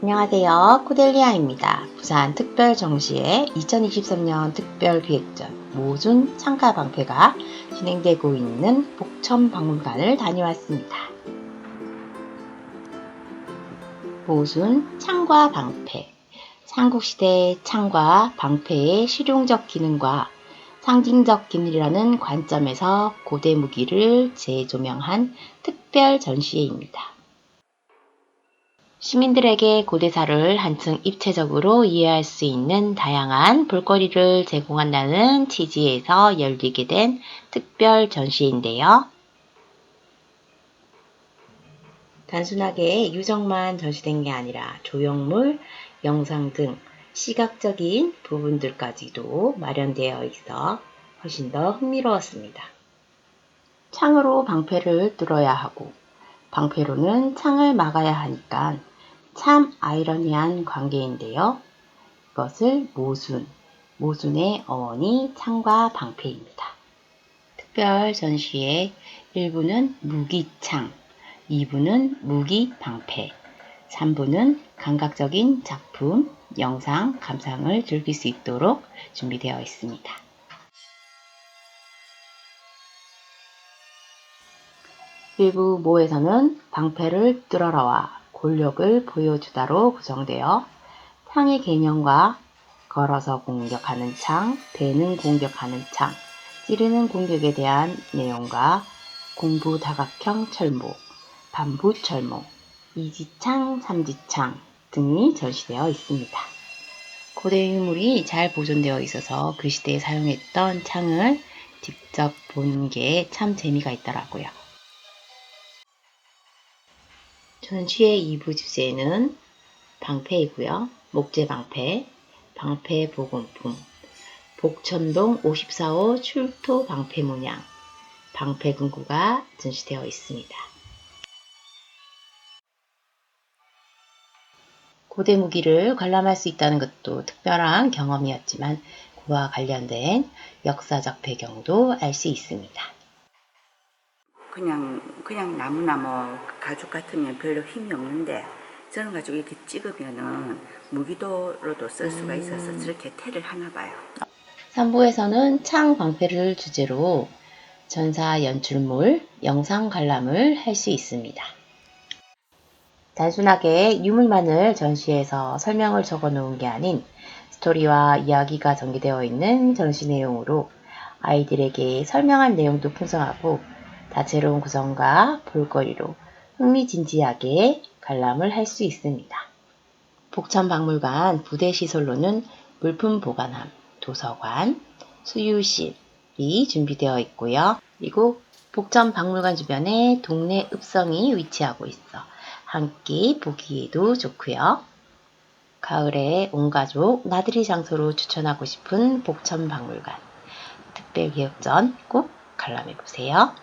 안녕하세요. 코델리아입니다. 부산 특별정시의 2023년 특별기획전 모순 창가 방패가 진행되고 있는 복천 박물관을 다녀왔습니다. 모순 창과 방패 삼국시대 창과 방패의 실용적 기능과 상징적 기능이라는 관점에서 고대 무기를 재조명한 특별 전시회입니다. 시민들에게 고대사를 한층 입체적으로 이해할 수 있는 다양한 볼거리를 제공한다는 취지에서 열리게 된 특별 전시인데요. 단순하게 유적만 전시된 게 아니라 조형물, 영상 등 시각적인 부분들까지도 마련되어 있어 훨씬 더 흥미로웠습니다. 창으로 방패를 뚫어야 하고 방패로는 창을 막아야 하니까 참 아이러니한 관계인데요. 이것을 모순, 모순의 어원이 창과 방패입니다. 특별 전시의 1부는 무기창, 2부는 무기방패, 3부는 감각적인 작품, 영상, 감상을 즐길 수 있도록 준비되어 있습니다. 일부 모에서는 방패를 뚫어라와 골력을 보여주다로 구성되어 창의 개념과 걸어서 공격하는 창, 배는 공격하는 창, 찌르는 공격에 대한 내용과 공부 다각형 철모, 반부 철모, 이지창, 삼지창 등이 전시되어 있습니다. 고대 유물이 잘 보존되어 있어서 그 시대에 사용했던 창을 직접 보는 게참 재미가 있더라고요. 전시의 2부 주제는 방패이고요. 목재 방패, 방패 보건품, 복천동 54호 출토 방패 문양, 방패금구가 전시되어 있습니다. 고대 무기를 관람할 수 있다는 것도 특별한 경험이었지만 그와 관련된 역사적 배경도 알 수 있습니다. 그냥 그냥 나무나 뭐 가죽 같으면 별로 힘이 없는데 저런 가죽 이렇게 찍으면은 무기도로도 쓸 수가 있어서 저렇게 테를 하나 봐요. 3부에서는 창 방패를 주제로 전사 연출물, 영상 관람을 할 수 있습니다. 단순하게 유물만을 전시해서 설명을 적어 놓은 게 아닌 스토리와 이야기가 전개되어 있는 전시 내용으로 아이들에게 설명할 내용도 풍성하고 다채로운 구성과 볼거리로 흥미진지하게 관람을 할 수 있습니다. 복천박물관 부대시설로는 물품 보관함, 도서관, 수유실이 준비되어 있고요. 그리고 복천박물관 주변에 동네 읍성이 위치하고 있어 함께 보기에도 좋고요. 가을에 온 가족 나들이 장소로 추천하고 싶은 복천박물관 특별기획전 꼭 관람해 보세요.